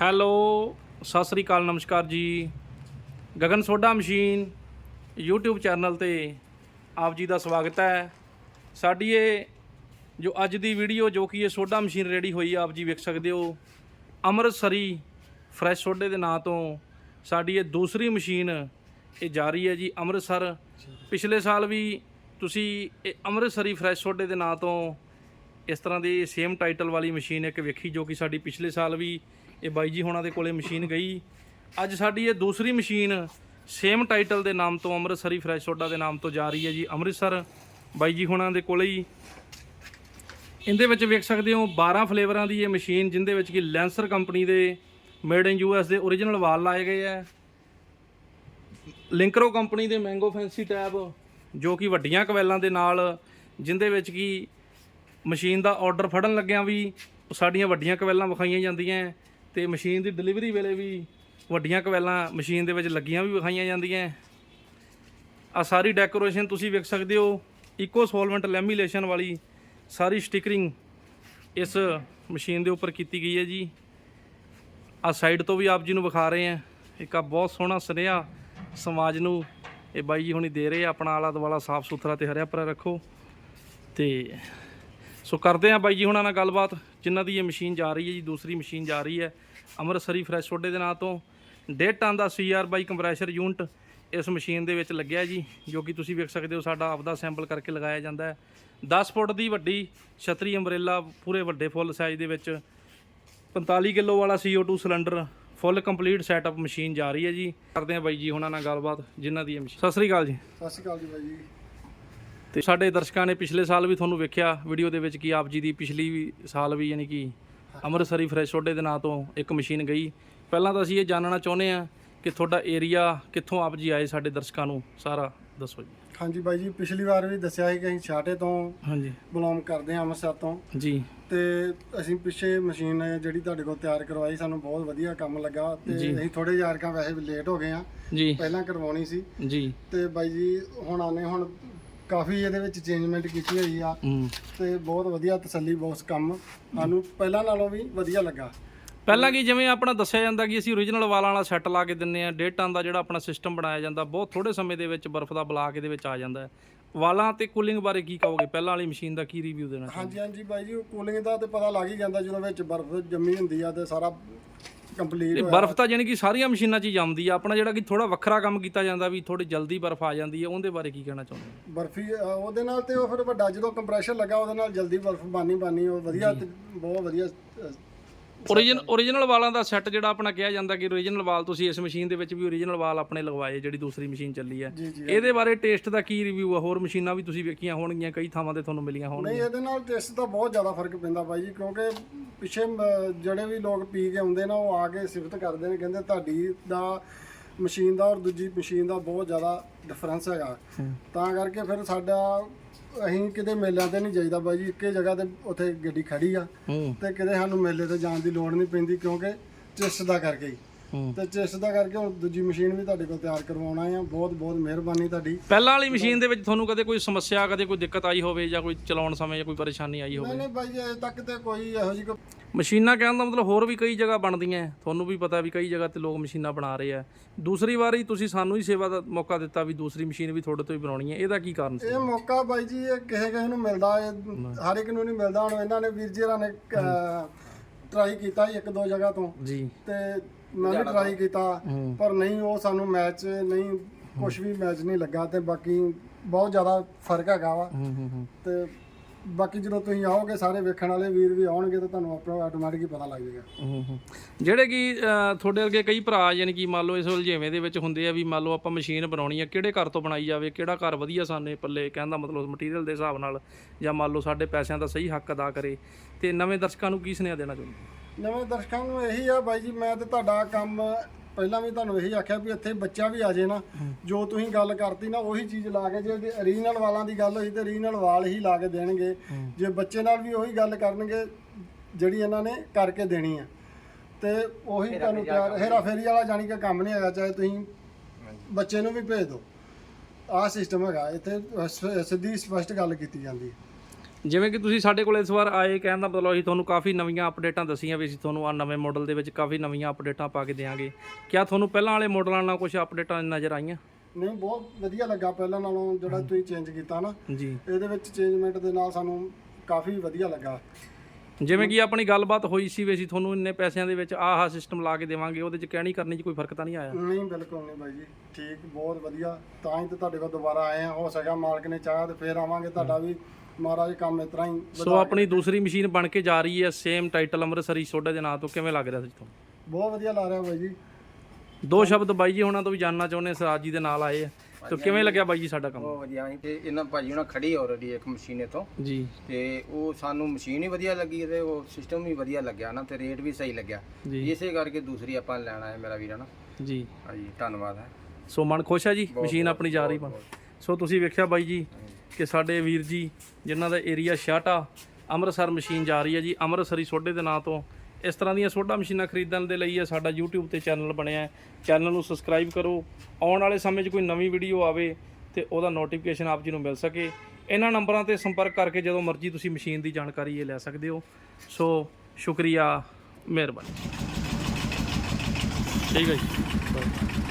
Hello Sat Sri ਅਕਾਲ ਨਮਸਕਾਰ ਜੀ। Gagan soda machine YouTube channel ਤੇ ਆਪ ਜੀ ਦਾ ਸਵਾਗਤ ਹੈ। ਸਾਡੀ ਇਹ ਜੋ ਅੱਜ ਦੀ ਵੀਡੀਓ ਜੋ ਕਿ ਇਹ ਸੋਡਾ ਮਸ਼ੀਨ ਰੈਡੀ ਹੋਈ ਆ, ਆਪ ਜੀ ਵੇਖ ਸਕਦੇ ਹੋ। ਅੰਮ੍ਰਿਤਸਰੀ ਫਰੈਸ਼ ਸੋਡੇ ਦੇ ਨਾਂ ਤੋਂ ਸਾਡੀ ਇਹ ਦੂਸਰੀ ਮਸ਼ੀਨ ਇਹ ਜਾਰੀ ਹੈ ਜੀ ਅੰਮ੍ਰਿਤਸਰ। ਪਿਛਲੇ ਸਾਲ ਵੀ ਤੁਸੀਂ ਇਹ ਅੰਮ੍ਰਿਤਸਰੀ ਫਰੈਸ਼ ਸੋਡੇ ਦੇ ਨਾਂ ਤੋਂ ਇਸ ਤਰ੍ਹਾਂ ਦੀ ਸੇਮ ਟਾਈਟਲ ਵਾਲੀ ਮਸ਼ੀਨ ਇੱਕ ਵੇਖੀ ਜੋ ਕਿ ਸਾਡੀ ਪਿਛਲੇ ਸਾਲ ਵੀ ਇਹ ਬਾਈ ਜੀ ਹੋਣਾ ਦੇ ਕੋਲੇ ਮਸ਼ੀਨ ਗਈ। ਅੱਜ ਸਾਡੀ ਇਹ ਦੂਸਰੀ ਮਸ਼ੀਨ ਸੇਮ ਟਾਈਟਲ ਦੇ ਨਾਮ ਤੋਂ ਅੰਮ੍ਰਿਤਸਰੀ ਫਰੈਸ਼ ਸੋਡਾ ਦੇ ਨਾਮ ਤੋਂ ਜਾ ਰਹੀ ਹੈ ਜੀ, ਅੰਮ੍ਰਿਤਸਰ ਬਾਈ ਜੀ ਹੋਣਾ ਦੇ ਕੋਲੇ ਹੀ। ਇਹਦੇ ਵਿੱਚ ਵੇਖ ਸਕਦੇ ਹੋ 12 ਫਲੇਵਰਾਂ ਦੀ ਇਹ ਮਸ਼ੀਨ ਜਿੰਦੇ ਵਿੱਚ ਕਿ ਲੈਂਸਰ ਕੰਪਨੀ ਦੇ ਮੇਡ ਇਨ ਯੂਐਸ ਦੇ origignal ਵਾਲ ਲਾਏ ਗਏ ਆ। ਲਿੰਕਰੋ ਕੰਪਨੀ ਦੇ ਮੈਂਗੋ ਫੈਂਸੀ ਟੈਬ ਜੋ ਕਿ ਵੱਡੀਆਂ ਕਵੈਲਾਂ ਦੇ ਨਾਲ ਜਿੰਦੇ ਵਿੱਚ ਕਿ ਮਸ਼ੀਨ ਦਾ ਆਰਡਰ ਫੜਨ ਲੱਗਿਆਂ ਵੀ ਸਾਡੀਆਂ ਵੱਡੀਆਂ ਕਵੈਲਾਂ ਵਿਖਾਈਆਂ ਜਾਂਦੀਆਂ ਤੇ ਮਸ਼ੀਨ ਦੀ ਡਿਲੀਵਰੀ ਵੇਲੇ ਵੀ ਵੱਡੀਆਂ ਕਵੈਲਾਂ ਮਸ਼ੀਨ ਦੇ ਵਿੱਚ ਲੱਗੀਆਂ ਵੀ ਵਿਖਾਈਆਂ ਜਾਂਦੀਆਂ ਆ ਸਾਰੀ ਡੈਕੋਰੇਸ਼ਨ ਤੁਸੀਂ ਵੇਖ ਸਕਦੇ ਹੋ, ਇਕੋ ਸੋਲਵੈਂਟ ਲੈਮੀਲੇਸ਼ਨ ਵਾਲੀ ਸਾਰੀ ਸਟਿਕਰਿੰਗ ਇਸ ਮਸ਼ੀਨ ਦੇ ਉੱਪਰ ਕੀਤੀ ਗਈ ਹੈ ਜੀ। ਆ ਸਾਈਡ ਤੋਂ ਵੀ ਆਪ ਜੀ ਨੂੰ ਵਿਖਾ ਰਹੇ ਆ ਇੱਕ ਆ ਬਹੁਤ ਸੋਹਣਾ ਸੁਨੇਹਾ ਸਮਾਜ ਨੂੰ ਇਹ ਬਾਈ ਜੀ ਹੁਣੀ ਦੇ ਰਹੇ ਆ, ਆਪਣਾ ਆਲਾ ਦੁਆਲਾ ਸਾਫ਼ ਸੁਥਰਾ ਤੇ ਹਰਿਆ ਭਰਿਆ ਰੱਖੋ ਤੇ ਸੋ ਕਰਦੇ ਆ ਬਾਈ ਜੀ ਹੁਣਾਂ ਨਾਲ ਗੱਲਬਾਤ। ਜਿਨ੍ਹਾਂ ਦੀ ਇਹ ਮਸ਼ੀਨ ਜਾ ਰਹੀ ਹੈ ਜੀ, ਦੂਸਰੀ ਮਸ਼ੀਨ ਜਾ ਰਹੀ ਹੈ। ਅੰਮ੍ਰਿਤਸਰੀ ਫਰੈਸ਼ ਸੋਡੇ ਦੇ ਨਾਂ ਤੋਂ ਡੇਢ ਟਨ ਦਾ ਸੀਆਰ ਬਾਈ ਕੰਪਰੈਸ਼ਰ ਯੂਨਿਟ ਇਸ ਮਸ਼ੀਨ ਦੇ ਵਿੱਚ ਲੱਗਿਆ ਜੀ, ਜੋ ਕਿ ਤੁਸੀਂ ਵੇਖ ਸਕਦੇ ਹੋ ਸਾਡਾ ਆਪਦਾ ਸੈਂਪਲ ਕਰਕੇ ਲਗਾਇਆ ਜਾਂਦਾ ਹੈ। 10 ਫੁੱਟ ਦੀ ਵੱਡੀ ਛਤਰੀ ਅੰਬਰੇਲਾ ਪੂਰੇ ਵੱਡੇ ਫੁੱਲ ਸਾਈਜ਼ ਦੇ ਵਿੱਚ। 45 ਕਿਲੋ ਵਾਲਾ CO2 cylinder full complete setup machine ਜਾ ਰਹੀ ਹੈ ਜੀ। ਕਰਦੇ ਆ ਬਾਈ ਜੀ ਉਹਨਾਂ ਨਾਲ ਗੱਲਬਾਤ, ਜਿਨ੍ਹਾਂ ਦੀ ਇਹ ਮਸ਼ੀਨ ਸਤਿ ਸ੍ਰੀ ਅਕਾਲ ਜੀ। ਸਤਿ ਸ਼੍ਰੀ ਅਕਾਲ ਜੀ ਬਾਈ ਜੀ। ਤੇ ਸਾਡੇ ਦਰਸ਼ਕਾਂ ਨੇ ਪਿਛਲੇ ਸਾਲ ਵੀ ਤੁਹਾਨੂੰ ਵੇਖਿਆ ਵੀਡੀਓ ਦੇ ਵਿੱਚ ਕਿ ਆਪ ਜੀ ਦੀ ਪਿਛਲੀ ਵੀ ਸਾਲ ਵੀ ਯਾਨੀ ਕਿ ਅੰਮ੍ਰਿਤਸਰੀ ਫਰੈਸ਼ ਸੋਡੇ ਦੇ ਨਾਂ ਤੋਂ ਇੱਕ ਮਸ਼ੀਨ ਗਈ। ਪਹਿਲਾਂ ਤਾਂ ਅਸੀਂ ਇਹ ਜਾਣਨਾ ਚਾਹੁੰਦੇ ਆ ਕਿ ਤੁਹਾਡਾ ਏਰੀਆ ਕਿੱਥੋਂ ਆਪ ਜੀ ਆਏ ਸਾਡੇ ਦਰਸ਼ਕਾਂ ਨੂੰ ਸਾਰਾ ਦੱਸੋ ਜੀ। ਹਾਂਜੀ ਬਾਈ ਜੀ ਪਿਛਲੀ ਵਾਰ ਵੀ ਦੱਸਿਆ ਸੀ ਕਿ ਅਸੀਂ ਛਾਟੇ ਤੋਂ ਹਾਂਜੀ। ਬਿਲੋਂਗ ਕਰਦੇ ਹਾਂ ਅੰਮ੍ਰਿਤਸਰ ਤੋਂ। ਜੀ। ਤੇ ਅਸੀਂ ਪਿੱਛੇ ਮਸ਼ੀਨ ਜਿਹੜੀ ਤੁਹਾਡੇ ਕੋਲ ਤਿਆਰ ਕਰਵਾਈ ਸਾਨੂੰ ਬਹੁਤ ਵਧੀਆ ਕੰਮ ਲੱਗਾ ਤੇ। ਅਸੀਂ ਥੋੜੇ ਅਰਕਾਂ ਵੈਸੇ ਵੀ ਲੇਟ ਹੋ ਗਏ ਆ ਜੀ। ਪਹਿਲਾਂ ਕਰਵਾਉਣੀ ਸੀ। ਜੀ। ਤੇ ਬਾਈ ਜੀ ਹੁਣ ਆਨੇ ਹੁਣ ਕਾਫੀ ਇਹਦੇ ਵਿੱਚ ਚੇਂਜਮੈਂਟ ਕੀਤੀ ਹੋਈ ਆ। ਹੂੰ। ਤੇ ਬਹੁਤ ਵਧੀਆ ਤਸੱਲੀ ਬੌਸ ਕੰਮ। ਸਾਨੂੰ ਪਹਿਲਾਂ ਨਾਲੋਂ ਵੀ ਵਧੀਆ ਲੱਗਾ। ਪਹਿਲਾਂ ਕੀ ਜਿਵੇਂ ਆਪਣਾ ਦੱਸਿਆ ਜਾਂਦਾ ਕਿ ਅਸੀਂ origignal ਵਾਲਾਂ ਵਾਲਾ ਸੈੱਟ ਲਾ ਕੇ ਦਿੰਨੇ ਆ ਡੇਢ ਟਨ ਦਾ ਜਿਹੜਾ ਆਪਣਾ ਸਿਸਟਮ ਬਣਾਇਆ ਜਾਂਦਾ ਬਹੁਤ ਥੋੜੇ ਸਮੇਂ ਦੇ ਵਿੱਚ ਬਰਫ਼ ਦਾ ਬਲਾਕ ਇਹਦੇ ਵਿੱਚ ਆ ਜਾਂਦਾ ਹੈ। ਵਾਲਾਂ ਤੇ ਕੂਲਿੰਗ ਬਾਰੇ ਕੀ ਕਹੋਗੇ? ਪਹਿਲਾਂ ਵਾਲੀ ਮਸ਼ੀਨ ਦਾ ਕੀ ਰਿਵਿਊ ਦੇਣਾ ਹਾਂਜੀ ਹਾਂਜੀ ਬਾਈ ਜੀ ਕੂਲਿੰਗ ਦਾ ਤੇ ਪਤਾ ਲੱਗ ਹੀ ਜਾਂਦਾ ਜਦੋਂ ਵਿੱਚ ਬਰਫ਼ ਜੰਮੀ ਹੁੰਦੀ ਆ ਤੇ ਸਾਰਾ ਕੰਪਲੀਟ ਤੇ ਬਰਫ਼ ਤਾਂ ਜਾਣੀ ਕਿ ਸਾਰੀਆਂ ਮਸ਼ੀਨਾਂ 'ਚ ਹੀ ਜੰਮਦੀ ਆ। ਆਪਣਾ ਜਿਹੜਾ ਕਿ ਥੋੜਾ ਵੱਖਰਾ ਕੰਮ ਕੀਤਾ ਜਾਂਦਾ ਵੀ ਥੋੜੀ ਜਲਦੀ ਬਰਫ਼ ਆ ਜਾਂਦੀ ਹੈ ਉਹਦੇ ਬਾਰੇ ਕੀ ਕਹਿਣਾ ਚਾਹੁੰਦੇ ਹੋ? ਬਰਫੀ ਅ, ਉਹਦੇ ਨਾਲ ਤੇ ਉਹ ਫਿਰ ਵੱਡਾ ਜਦੋਂ ਕੰਪਰੈਸ਼ਰ ਲੱਗਾ ਉਹਦੇ ਨਾਲ ਜਲਦੀ ਬਰਫ ਬਾਨੀ ਬਾਨੀ ਉਹ ਵਧੀਆ ਤੇ ਬਹੁਤ ਵਧੀਆ ਅ, ਓਰੀਜਨ ਓਰੀਜਨਲ ਵਾਲਾਂ ਦਾ ਸੈੱਟ ਜਿਹੜਾ ਆਪਣਾ ਕਿਹਾ ਜਾਂਦਾ ਕਿ ਓਰੀਜਨਲ ਵਾਲ ਤੁਸੀਂ ਇਸ ਮਸ਼ੀਨ ਦੇ ਵਿੱਚ ਵੀ ਓਰੀਜਨਲ ਵਾਲ ਆਪਣੇ ਲਗਵਾਏ ਜਿਹੜੀ ਦੂਸਰੀ ਮਸ਼ੀਨ ਚੱਲੀ ਹੈ। ਜੀ ਜੀ ਇਹਦੇ ਬਾਰੇ ਟੇਸਟ ਦਾ ਕੀ ਰਿਵਿਊ ਆ? ਹੋਰ ਮਸ਼ੀਨਾਂ ਵੀ ਤੁਸੀਂ ਵੇਖੀਆਂ ਹੋਣਗੀਆਂ ਕਈ ਥਾਵਾਂ ਤੇ ਤੁਹਾਨੂੰ ਮਿਲੀਆਂ ਨਹੀਂ ਹੋਣਗੀਆਂ ਇਹਦੇ ਨਾਲ ਟੇਸਟ ਦਾ ਬਹੁਤ ਜ਼ਿਆਦਾ ਫ਼ਰਕ ਪੈਂਦਾ ਬਾਈ ਜੀ ਕਿਉਂਕਿ ਪਿੱਛੇ ਮ- ਜਿਹੜੇ ਵੀ ਲੋਕ ਪੀ ਕੇ ਆਉਂਦੇ ਨਾ ਉਹ ਆ ਕੇ ਸਿਫਤ ਕਰਦੇ ਨੇ ਕਹਿੰਦੇ ਤੁਹਾਡੀ ਦਾ ਮਸ਼ੀਨ ਦਾ ਔਰ ਦੂਜੀ ਮਸ਼ੀਨ ਦਾ ਬਹੁਤ ਜ਼ਿਆਦਾ ਡਿਫਰੈਂਸ ਹੈਗਾ। ਤਾਂ ਕਰਕੇ ਫਿਰ ਸਾਡਾ ਅਸੀਂ ਕਿਤੇ ਮੇਲਿਆਂ ਤੇ ਨਹੀਂ ਜਾਈਦਾ ਬਾਈ ਜੀ ਇੱਕੇ ਜਗ੍ਹਾ ਤੇ ਉੱਥੇ ਗੱਡੀ ਖੜੀ ਆ ਹੂੰ। ਤੇ ਕਿਤੇ ਸਾਨੂੰ ਮੇਲੇ ਤੇ ਜਾਣ ਦੀ ਲੋੜ ਨਹੀਂ ਪੈਂਦੀ ਕਿਉਂਕਿ ਚਿਸਟ ਦਾ ਕਰਕੇ ਹੂੰ। ਤੇ ਚਿਸਟ ਦਾ ਕਰਕੇ ਹੁਣ ਦੂਜੀ ਮਸ਼ੀਨ ਵੀ ਤੁਹਾਡੇ ਕੋਲ ਤਿਆਰ ਕਰਵਾਉਣਾ ਆ। ਬਹੁਤ ਬਹੁਤ ਮਿਹਰਬਾਨੀ ਤੁਹਾਡੀ। ਪਹਿਲਾਂ ਵਾਲੀ ਮਸ਼ੀਨ ਦੇ ਵਿੱਚ ਤੁਹਾਨੂੰ ਕਦੇ ਕੋਈ ਸਮੱਸਿਆ ਕਦੇ ਕੋਈ ਦਿੱਕਤ ਆਈ ਹੋਵੇ ਜਾਂ ਕੋਈ ਚਲਾਉਣ ਸਮੇਂ ਜਾਂ ਕੋਈ ਪਰੇਸ਼ਾਨੀ ਆਈ ਹੋਵੇ? ਨਹੀਂ ਨਹੀਂ ਬਾਈ ਅਜੇ ਤੱਕ ਤੇ ਕੋਈ ਇਹੋ ਜਿਹੀ ਕੋਈ ਮਸ਼ੀਨਾਂ ਕਹਿਣ ਦਾ ਮਤਲਬ ਹੋਰ ਵੀ ਕਈ ਜਗ੍ਹਾ ਬਣਦੀਆਂ। ਤੁਹਾਨੂੰ ਵੀ ਪਤਾ ਵੀ ਕਈ ਜਗ੍ਹਾ ਤੇ ਲੋਕ ਮਸ਼ੀਨਾਂ ਬਣਾ ਰਹੇ ਆ ਦੂਸਰੀ ਵਾਰੀ ਤੁਸੀਂ ਸਾਨੂੰ ਹੀ ਸੇਵਾ ਦਾ ਮੌਕਾ ਦਿੱਤਾ ਵੀ ਦੂਸਰੀ ਮਸ਼ੀਨ ਵੀ ਤੁਹਾਡੇ ਤੋਂ ਹੀ ਬਣਾਉਣੀ ਹੈ ਇਹਦਾ ਕੀ ਕਾਰਨ ਸੀ? ਇਹ ਮੌਕਾ ਬਾਈ ਜੀ ਇਹ ਕਿਸੇ ਕਿਸੇ ਨੂੰ ਮਿਲਦਾ ਇਹ ਹਰ ਇੱਕ ਨੂੰ ਨਹੀਂ ਮਿਲਦਾ। ਹੁਣ ਇਹਨਾਂ ਨੇ ਵੀਰ ਜੀ ਹੋਰਾਂ ਨੇ ਟਰਾਈ ਕੀਤਾ ਸੀ ਇੱਕ ਦੋ ਜਗ੍ਹਾ ਤੋਂ। ਜੀ। ਤੇ ਮੈਂ ਵੀ ਟਰਾਈ ਕੀਤਾ। ਪਰ ਨਹੀਂ ਉਹ ਸਾਨੂੰ ਮੈਚ ਨਹੀਂ ਕੁਝ ਵੀ ਮੈਚ ਨਹੀਂ ਲੱਗਾ ਤੇ ਬਾਕੀ ਬਹੁਤ ਜ਼ਿਆਦਾ ਫ਼ਰਕ ਹੈਗਾ ਵਾ। ਹੂੰ ਹੂੰ ਹੂੰ। ਤੇ ਬਾਕੀ ਜਦੋਂ ਤੁਸੀਂ ਆਓਗੇ ਸਾਰੇ ਵੇਖਣ ਵਾਲੇ ਵੀਰ ਵੀ ਆਉਣਗੇ ਤਾਂ ਤੁਹਾਨੂੰ ਆਪਣਾ ਆਟੋਮੈਟਿਕ ਹੀ ਪਤਾ ਲੱਗ ਜਾਏਗਾ। ਹੂੰ ਹੂੰ। ਜਿਹੜੇ ਕਿ ਤੁਹਾਡੇ ਵਰਗੇ ਕਈ ਭਰਾ ਯਾਨੀ ਕਿ ਮੰਨ ਲਓ ਇਸ ਉਲਝੇਵੇਂ ਦੇ ਵਿੱਚ ਹੁੰਦੇ ਆ ਵੀ ਮੰਨ ਲਓ ਆਪਾਂ ਮਸ਼ੀਨ ਬਣਾਉਣੀ ਆ ਕਿਹੜੇ ਘਰ ਤੋਂ ਬਣਾਈ ਜਾਵੇ ਕਿਹੜਾ ਘਰ ਵਧੀਆ ਸਾਨੇ ਪੱਲੇ ਕਹਿੰਦਾ ਮਤਲਬ ਮਟੀਰੀਅਲ ਦੇ ਹਿਸਾਬ ਨਾਲ ਜਾਂ ਮੰਨ ਲਓ ਸਾਡੇ ਪੈਸਿਆਂ ਦਾ ਸਹੀ ਹੱਕ ਅਦਾ ਕਰੇ ਤੇ ਨਵੇਂ ਦਰਸ਼ਕਾਂ ਨੂੰ ਕੀ ਸੁਨੇਹਾ ਦੇਣਾ ਚਾਹੁੰਦੇ ਨਵੇਂ ਦਰਸ਼ਕਾਂ ਨੂੰ ਇਹੀ ਆ ਬਾਈ ਜੀ ਮੈਂ ਤੇ ਤੁਹਾਡਾ ਕੰਮ ਪਹਿਲਾਂ ਵੀ ਤੁਹਾਨੂੰ ਇਹੀ ਆਖਿਆ ਵੀ ਇੱਥੇ ਬੱਚਾ ਵੀ ਆ ਜੇ ਨਾ ਜੋ ਤੁਸੀਂ ਗੱਲ ਕਰਤੀ ਨਾ ਉਹੀ ਚੀਜ਼ ਲਾ ਕੇ ਜੇ ਰੀਜਨਲ ਵਾਲਾਂ ਦੀ ਗੱਲ ਹੋਈ ਤੇ ਰੀਜਨਲ ਵਾਲ ਹੀ ਲਾ ਕੇ ਦੇਣਗੇ। ਜੇ ਬੱਚੇ ਨਾਲ ਵੀ ਉਹੀ ਗੱਲ ਕਰਨਗੇ ਜਿਹੜੀ ਇਹਨਾਂ ਨੇ ਕਰਕੇ ਦੇਣੀ ਆ। ਤੇ ਉਹੀ ਤੁਹਾਨੂੰ ਪਿਆਰ ਹੇਰਾ ਫੇਰੀ ਵਾਲਾ ਜਾਣੀ ਕਿ ਕੰਮ ਨਹੀਂ ਹੈਗਾ ਚਾਹੇ ਤੁਸੀਂ ਬੱਚੇ ਨੂੰ ਵੀ ਭੇਜ ਦਿਓ ਆਹ ਸਿਸਟਮ ਹੈਗਾ ਇੱਥੇ ਸਿੱਧੀ ਸਪਸ਼ਟ ਗੱਲ ਕੀਤੀ ਜਾਂਦੀ ਹੈ। ਜਿਵੇਂ ਕਿ ਤੁਸੀਂ ਸਾਡੇ ਕੋਲ ਇਸ ਵਾਰ ਆਏ ਕਹਿਣ ਦਾ ਮਤਲਬ ਅਸੀਂ ਤੁਹਾਨੂੰ ਕਾਫੀ ਨਵੀਆਂ ਅਪਡੇਟਾਂ ਦਸੀਆਂ ਵੀ ਅਸੀਂ ਤੁਹਾਨੂੰ ਆ ਨਵੇਂ ਮਾਡਲ ਦੇ ਵਿੱਚ ਕਾਫੀ ਨਵੀਆਂ ਅਪਡੇਟਾਂ ਪਾ ਕੇ ਦੇਵਾਂਗੇ ਕਿਆ ਤੁਹਾਨੂੰ ਪਹਿਲਾਂ ਵਾਲੇ ਮਾਡਲਾਂ ਨਾਲ ਕੁਝ ਅਪਡੇਟਾਂ ਨਜ਼ਰ ਆਈਆਂ? ਨਹੀਂ ਬਹੁਤ ਵਧੀਆ ਲੱਗਾ ਪਹਿਲਾਂ ਨਾਲੋਂ ਜਿਹੜਾ ਤੁਸੀਂ ਚੇਂਜ ਕੀਤਾ ਨਾ। ਜੀ। ਇਹਦੇ ਵਿੱਚ ਚੇਂਜਮੈਂਟ ਦੇ ਨਾਲ ਸਾਨੂੰ ਕਾਫੀ ਵਧੀਆ ਲੱਗਾ। ਜਿਵੇਂ ਕਿ ਆਪਣੀ ਗੱਲਬਾਤ ਹੋਈ ਸੀ ਵੀ ਅਸੀਂ ਤੁਹਾਨੂੰ ਇੰਨੇ ਪੈਸਿਆਂ ਦੇ ਵਿੱਚ ਆਹ ਸਿਸਟਮ ਲਾ ਕੇ ਦੇਵਾਂਗੇ ਉਹਦੇ 'ਚ ਕਹਿਣੀ ਕਰਨੀ 'ਚ ਕੋਈ ਫ਼ਰਕ ਤਾਂ ਨਹੀਂ ਆਇਆ? ਨਹੀਂ ਬਿਲਕੁਲ ਨਹੀਂ ਬਾਈ ਜੀ। ਠੀਕ ਬਹੁਤ ਵਧੀਆ। ਤਾਂ ਹੀ ਤੇ ਤੁਹਾਡੇ ਕੋਲ ਦੁਬਾਰਾ ਆਏ ਆ ਹੋ ਸਕਿਆ ਮਾਲਕ ਨੇ ਚਾਹਿਆ ਤੇ ਫੇਰ ਆਵਾਂਗੇ ਤੁਹਾਡਾ ਵੀ। ਮਹਾਰਾਜ ਕੰਮ ਇਸ ਤਰ੍ਹਾਂ ਹੀ ਸੋ ਆਪਣੀ ਦੂਸਰੀ ਮਸ਼ੀਨ ਬਣ ਕੇ ਜਾ ਰਹੀ ਹੈ ਸੇਮ ਟਾਈਟਲ ਅੰਮ੍ਰਿਤਸਰੀ ਸੋਡਾ ਦੇ ਨਾਂ ਤੋਂ। ਕਿਵੇਂ ਲੱਗ ਰਿਹਾ ਸੀ ਤੁਹਾਨੂੰ? ਬਹੁਤ ਵਧੀਆ ਲਾ ਰਿਹਾ ਬਾਈ ਜੀ। ਦੋ ਸ਼ਬਦ ਬਾਈ ਜੀ ਹੁਣਾਂ ਤੋਂ ਵੀ ਜਾਨਣਾ ਚਾਹੁੰਦੇ ਸਰਾਜ ਜੀ ਦੇ ਨਾਲ ਆਏ ਆ। ਤੇ ਕਿਵੇਂ ਲੱਗਿਆ ਬਾਈ ਜੀ ਸਾਡਾ ਕੰਮ? ਬਹੁਤ ਵਧੀਆ ਸੀ ਤੇ ਇਹਨਾਂ ਭਾਜੀ ਉਹਨਾਂ ਖੜੀ ਆਲਰੇਡੀ ਇੱਕ ਮਸ਼ੀਨ ਇਥੋਂ। ਜੀ। ਤੇ ਉਹ ਸਾਨੂੰ ਮਸ਼ੀਨ ਹੀ ਵਧੀਆ ਲੱਗੀ ਤੇ ਉਹ ਸਿਸਟਮ ਵੀ ਵਧੀਆ ਲੱਗਿਆ ਨਾ ਤੇ ਰੇਟ ਵੀ ਸਹੀ ਲੱਗਿਆ। ਜੀ। ਇਸੇ ਕਰਕੇ ਦੂਸਰੀ ਆਪਾਂ ਲੈਣ ਆਏ ਮੇਰਾ ਵੀਰ ਨਾ। ਜੀ। ਹਾਂਜੀ ਧੰਨਵਾਦ ਹੈ। ਸੋ ਮਨ ਖੁਸ਼ ਹੈ ਜੀ ਮਸ਼ੀਨ ਆਪਣੀ ਜਾ ਰਹੀ ਬਣ। ਸੋ ਤੁਸੀਂ ਵੇਖਿਆ ਬਾਈ ਜੀ ਕਿ ਸਾਡੇ ਵੀਰ ਜੀ ਜਿਨ੍ਹਾਂ ਦਾ ਏਰੀਆ ਛਾਟਾ ਅੰਮ੍ਰਿਤਸਰ ਮਸ਼ੀਨ ਜਾ ਰਹੀ ਹੈ ਜੀ ਅੰਮ੍ਰਿਤਸਰੀ ਸੋਡੇ ਦੇ ਨਾਂ ਤੋਂ ਇਸ ਤਰ੍ਹਾਂ ਦੀਆਂ ਸੋਡਾ ਮਸ਼ੀਨਾਂ ਖਰੀਦਣ ਦੇ ਲਈ ਇਹ ਸਾਡਾ YouTube ਤੇ ਚੈਨਲ ਬਣਿਆ ਚੈਨਲ ਨੂੰ ਸਬਸਕ੍ਰਾਈਬ ਕਰੋ। ਆਉਣ ਵਾਲੇ ਸਮੇਂ 'ਚ ਕੋਈ ਨਵੀਂ ਵੀਡੀਓ ਆਵੇ ਤੇ ਉਹਦਾ ਨੋਟੀਫਿਕੇਸ਼ਨ ਆਪ ਜੀ ਨੂੰ ਮਿਲ ਸਕੇ। ਇਹਨਾਂ ਨੰਬਰਾਂ ਤੇ ਸੰਪਰਕ ਕਰਕੇ ਜਦੋਂ ਮਰਜ਼ੀ ਤੁਸੀਂ ਮਸ਼ੀਨ ਦੀ ਜਾਣਕਾਰੀ ਇਹ ਲੈ ਸਕਦੇ ਹੋ। ਸੋ, ਸ਼ੁਕਰੀਆ, ਮਿਹਰਬਾਨੀ। ਠੀਕ ਹੈ ਜੀ।